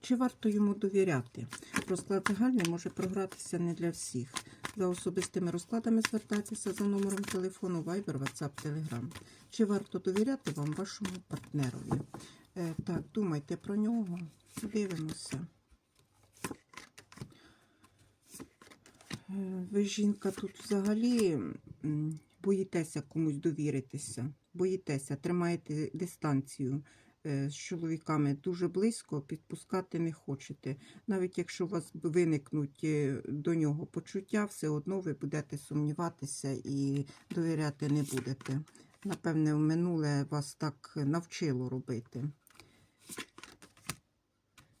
Чи варто йому довіряти? Розклад загальний може програтися не для всіх. За особистими розкладами звертайтеся за номером телефону Viber, WhatsApp, Telegram. Чи варто довіряти вам вашому партнерові? Е, так, думайте про нього. Дивимося. Е, Ви, жінка, тут взагалі боїтеся комусь довіритися, боїтеся, тримаєте дистанцію з чоловіками дуже близько, підпускати не хочете. Навіть якщо у вас виникнуть е, до нього почуття, все одно ви будете сумніватися і довіряти не будете. Напевне, в минуле вас так навчило робити.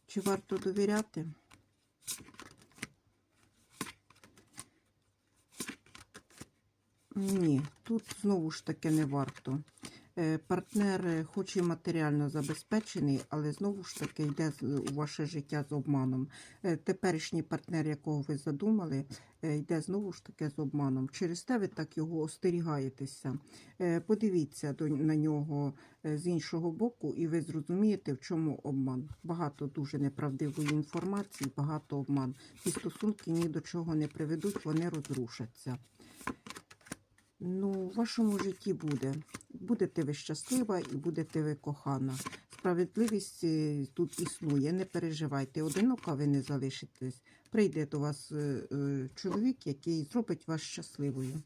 Чи варто довіряти? Ні, тут знову ж таки не варто. Е, Партнер е, хоч і матеріально забезпечений, але знову ж таки йде у ваше життя з обманом. Е, Теперішній партнер, якого ви задумали, йде знову ж таки з обманом. Через те ви так його остерігаєтеся. Подивіться на нього з іншого боку, і ви зрозумієте, в чому обман. Багато дуже неправдивої інформації, багато обман. Ці стосунки ні до чого не приведуть, вони розрушаться. Ну, в вашому житті буде. Будете ви щаслива і будете ви кохана. Справедливість е, тут існує, не переживайте. Одинока ви не залишитесь. Прийде до вас е, е, чоловік, який зробить вас щасливою.